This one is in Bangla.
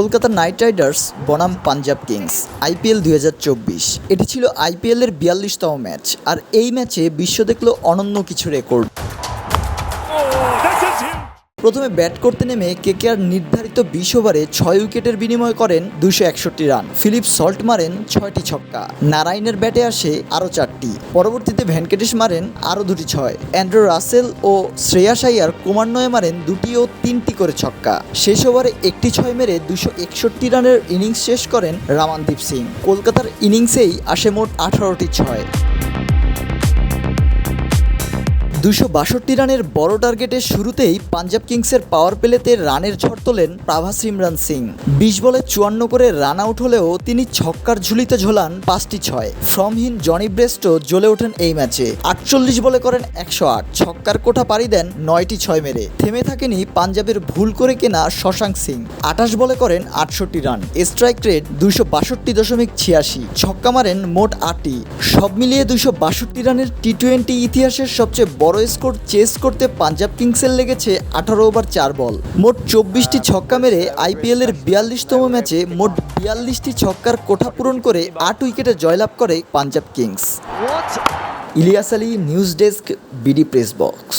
কলকাতা নাইট রাইডার্স বনাম পাঞ্জাব কিংস, আইপিএল দুই হাজার চব্বিশ। এটি ছিল আইপিএলের বিয়াল্লিশতম ম্যাচ, আর এই ম্যাচে বিশ্ব দেখল অনন্য কিছু রেকর্ড। প্রথমে ব্যাট করতে নেমে কেকেআর নির্ধারিত বিশ ওভারে ছয় উইকেটের বিনিময় করেন দুশো একষট্টি রান। ফিলিপ সল্ট মারেন ছয়টি ছক্কা। নারায়ণের ব্যাটে আসে আরও চারটি। পরবর্তীতে ভেঙ্কটেশ মারেন আরও দুটি ছয়। অ্যান্ড্রো রাসেল ও শ্রেয়াস আইয়ার ক্রমান্বয়ে মারেন দুটি ও তিনটি করে ছক্কা। শেষ ওভারে একটি ছয় মেরে দুশো একষট্টি রানের ইনিংস শেষ করেন রামানদীপ সিং। কলকাতার ইনিংসেই আসে মোট আঠারোটি ছয়। দুশো বাষট্টি রানের বড় টার্গেটের শুরুতেই পাঞ্জাব কিংসের পাওয়ার প্লেতে রানের ঝড় তোলেন প্রাভাস ইমরান সিং। বিশ বলে চুয়ান্ন করে রান আউট হলেও তিনি ছক্কার ঝুলিতে ঝোলান পাঁচটি ছয়। ফ্রমহীন জনি ব্রেস্টো জ্বলে ওঠেন এই ম্যাচে। আটচল্লিশ বলে করেন একশো আট। ছক্কার কোঠা পাড়ি দেন নয়টি ছয় মেরে। থেমে থাকেনি পাঞ্জাবের ভুল করে কেনা শশাঙ্ক সিং। আঠাশ বলে করেন আটষট্টি রান। স্ট্রাইক রেট দুশো বাষট্টি দশমিক ছিয়াশি। ছক্কা মারেন মোট আটটি। সব মিলিয়ে দুশো বাষট্টি রানের টি টোয়েন্টি ইতিহাসের সবচেয়ে বড় স্কোর চেস করতে পাঞ্জাব কিংসের লেগেছে আঠারো ওভার চার বল। মোট চব্বিশটি ছক্কা মেরে আইপিএলের বিয়াল্লিশতম ম্যাচে মোট বিয়াল্লিশটি ছক্কার কোঠা পূরণ করে আট উইকেটে জয়লাভ করে Punjab kings. Ilias Ali, news desk, BD press box.